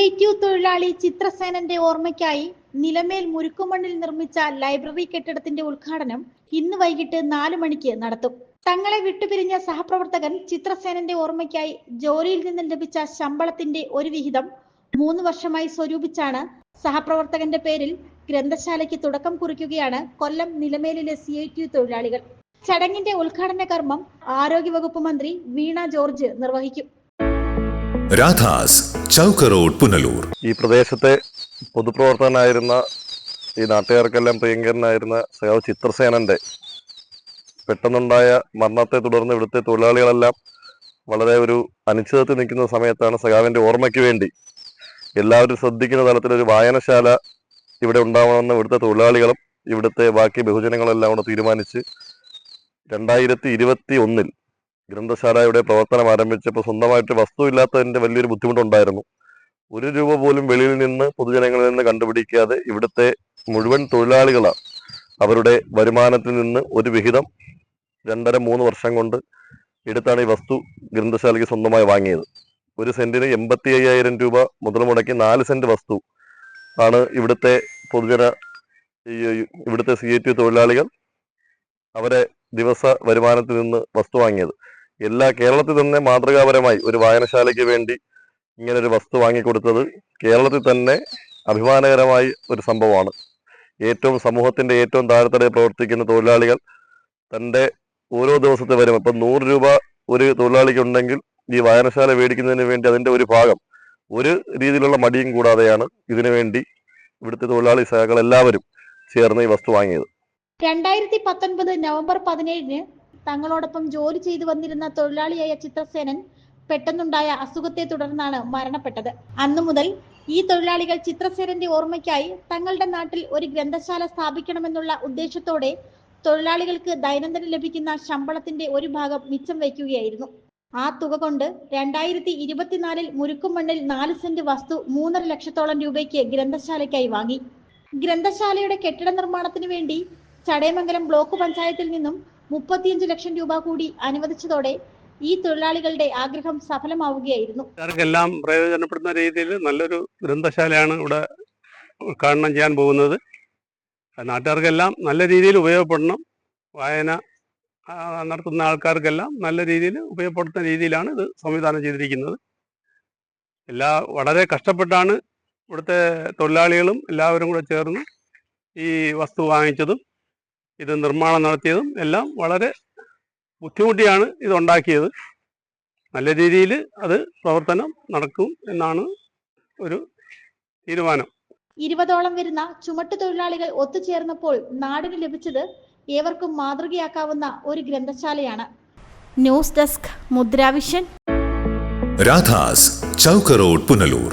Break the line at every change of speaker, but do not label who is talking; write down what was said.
I T തൊഴിലാളി ചിത്രസേനന്റെ ഓർമ്മയ്ക്കായി നിലമേൽ മുരുക്കുമണ്ണിൽ നിർമ്മിച്ച ലൈബ്രറി കെട്ടിടത്തിന്റെ ഉദ്ഘാടനം ഇന്ന് വൈകിട്ട് നാല് മണിക്ക് നടത്തും. തങ്ങളെ വിട്ടുപിരിഞ്ഞ സഹപ്രവർത്തകൻ ചിത്രസേനന്റെ ഓർമ്മയ്ക്കായി ജോലിയിൽ നിന്ന് ലഭിച്ച ശമ്പളത്തിന്റെ ഒരു വിഹിതം മൂന്ന് വർഷമായി സ്വരൂപിച്ചാണ് സഹപ്രവർത്തകന്റെ പേരിൽ ഗ്രന്ഥശാലയ്ക്ക് തുടക്കം കുറിക്കുകയാണ് കൊല്ലം നിലമേലിലെ സി ഐ ടി തൊഴിലാളികൾ. ചടങ്ങിന്റെ ഉദ്ഘാടന കർമ്മം ആരോഗ്യവകുപ്പ് മന്ത്രി വീണ ജോർജ് നിർവഹിക്കും.
രാധാസ് ചൗക്ക റോഡ് പുനലൂർ.
ഈ പ്രദേശത്തെ പൊതുപ്രവർത്തകനായിരുന്ന ഈ നാട്ടുകാർക്കെല്ലാം പ്രിയങ്കരനായിരുന്ന സഖാവ് ചിത്രസേനന്റെ പെട്ടെന്നുണ്ടായ മരണത്തെ തുടർന്ന് ഇവിടുത്തെ തൊഴിലാളികളെല്ലാം വളരെ ഒരു അനിശ്ചിതത്തിൽ നിൽക്കുന്ന സമയത്താണ് സഖാവിന്റെ ഓർമ്മയ്ക്ക് വേണ്ടി എല്ലാവരും ശ്രദ്ധിക്കുന്ന തലത്തിൽ ഒരു വായനശാല ഇവിടെ ഉണ്ടാവണമെന്ന് ഇവിടുത്തെ തൊഴിലാളികളും ഇവിടുത്തെ ബാക്കി ബഹുജനങ്ങളെല്ലാം കൂടെ തീരുമാനിച്ച് രണ്ടായിരത്തി ഇരുപത്തി ഒന്നിൽ ഗ്രന്ഥശാലയുടെ പ്രവർത്തനം ആരംഭിച്ചപ്പോൾ സ്വന്തമായിട്ട് വസ്തു ഇല്ലാത്തതിന്റെ വലിയൊരു ബുദ്ധിമുട്ടുണ്ടായിരുന്നു. ഒരു രൂപ പോലും വെളിയിൽ നിന്ന് പൊതുജനങ്ങളിൽ നിന്ന് കണ്ടുപിടിക്കാതെ ഇവിടുത്തെ മുഴുവൻ തൊഴിലാളികളാണ് അവരുടെ വരുമാനത്തിൽ നിന്ന് ഒരു വിഹിതം രണ്ടര മൂന്ന് വർഷം കൊണ്ട് എടുത്താണ് ഈ വസ്തു ഗ്രന്ഥശാലയ്ക്ക് സ്വന്തമായി വാങ്ങിയത്. ഒരു സെന്റിന് എൺപത്തി അയ്യായിരം രൂപ മുതൽ മുടക്കി നാല് സെന്റ് വസ്തു ആണ് ഇവിടുത്തെ പൊതുജന ഇവിടുത്തെ സി തൊഴിലാളികൾ അവരെ ദിവസ വരുമാനത്തിൽ നിന്ന് വസ്തു വാങ്ങിയത്. എല്ലാ കേരളത്തിൽ തന്നെ മാതൃകാപരമായി ഒരു വായനശാലയ്ക്ക് വേണ്ടി ഇങ്ങനെ ഒരു വസ്തു വാങ്ങിക്കൊടുത്തത് കേരളത്തിൽ തന്നെ അഭിമാനകരമായ ഒരു സംഭവമാണ്. ഏറ്റവും സമൂഹത്തിന്റെ ഏറ്റവും താഴെത്തടയിൽ പ്രവർത്തിക്കുന്ന തൊഴിലാളികൾ തന്റെ ഓരോ ദിവസത്തെ വരും ഇപ്പം നൂറ് രൂപ ഒരു തൊഴിലാളിക്ക് ഉണ്ടെങ്കിൽ ഈ വായനശാല മേടിക്കുന്നതിന് വേണ്ടി അതിന്റെ ഒരു ഭാഗം ഒരു രീതിയിലുള്ള മടിയും കൂടാതെയാണ് ഇതിനു വേണ്ടി ഇവിടുത്തെ തൊഴിലാളി സഹകൾ എല്ലാവരും ചേർന്ന് ഈ വസ്തു വാങ്ങിയത്.
രണ്ടായിരത്തി പത്തൊൻപത് നവംബർ പതിനേഴിന് തങ്ങളോടൊപ്പം ജോലി ചെയ്തു വന്നിരുന്ന തൊഴിലാളിയായ ചിത്രസേനൻ പെട്ടെന്നുണ്ടായ അസുഖത്തെ തുടർന്നാണ് മരണപ്പെട്ടത്. അന്നു മുതൽ ഈ തൊഴിലാളികൾ ചിത്രസേനന്റെ ഓർമ്മയ്ക്കായി തങ്ങളുടെ നാട്ടിൽ ഒരു ഗ്രന്ഥശാല സ്ഥാപിക്കണമെന്നുള്ള ഉദ്ദേശത്തോടെ തൊഴിലാളികൾക്ക് ദൈനംദിനം ലഭിക്കുന്ന ശമ്പളത്തിന്റെ ഒരു ഭാഗം മിച്ചം വയ്ക്കുകയായിരുന്നു. ആ തുക കൊണ്ട് രണ്ടായിരത്തി ഇരുപത്തിനാലിൽ മുരുക്കുമണ്ണിൽ നാല് സെന്റ് വസ്തു മൂന്നര ലക്ഷത്തോളം രൂപയ്ക്ക് ഗ്രന്ഥശാലയ്ക്കായി വാങ്ങി. ഗ്രന്ഥശാലയുടെ കെട്ടിട നിർമ്മാണത്തിന് വേണ്ടി ചടയമംഗലം ബ്ലോക്ക് പഞ്ചായത്തിൽ നിന്നും മുപ്പത്തിയഞ്ച് ലക്ഷം രൂപ കൂടി അനുവദിച്ചതോടെ ഈ തൊഴിലാളികളുടെ ആഗ്രഹം സഫലമാവുകയായിരുന്നു.
എല്ലാം പ്രയോജനപ്പെടുന്ന രീതിയിൽ നല്ലൊരു ഗ്രന്ഥശാലയാണ് ഇവിടെ ഉദ്ഘാടനം ചെയ്യാൻ പോകുന്നത്. നാട്ടുകാർക്കെല്ലാം നല്ല രീതിയിൽ ഉപയോഗപ്പെടണം. വായന നടത്തുന്ന ആൾക്കാർക്കെല്ലാം നല്ല രീതിയിൽ ഉപയോഗപ്പെടുത്തുന്ന രീതിയിലാണ് ഇത് സംവിധാനം ചെയ്തിരിക്കുന്നത്. എല്ലാ വളരെ കഷ്ടപ്പെട്ടാണ് ഇവിടുത്തെ തൊഴിലാളികളും എല്ലാവരും കൂടെ ചേർന്ന് ഈ വസ്തു വാങ്ങിച്ചതും ഇത് നിർമ്മാണം നടത്തിയതും എല്ലാം വളരെ ബുദ്ധിമുട്ടിയാണ് ഇത് ഉണ്ടാക്കിയത് നല്ല രീതിയിൽ അത് പ്രവർത്തനം നടക്കും എന്നാണ് ഒരു തീരുമാനം.
ഇരുപതോളം വരുന്ന ചുമട്ടു തൊഴിലാളികൾ ഒത്തുചേർന്നപ്പോൾ നാടിന് ലഭിച്ചത് ഏവർക്കും മാതൃകയാക്കാവുന്ന ഒരു ഗ്രന്ഥശാലയാണ്. News desk Mudra vision.
Radhas Chowk road Punalur.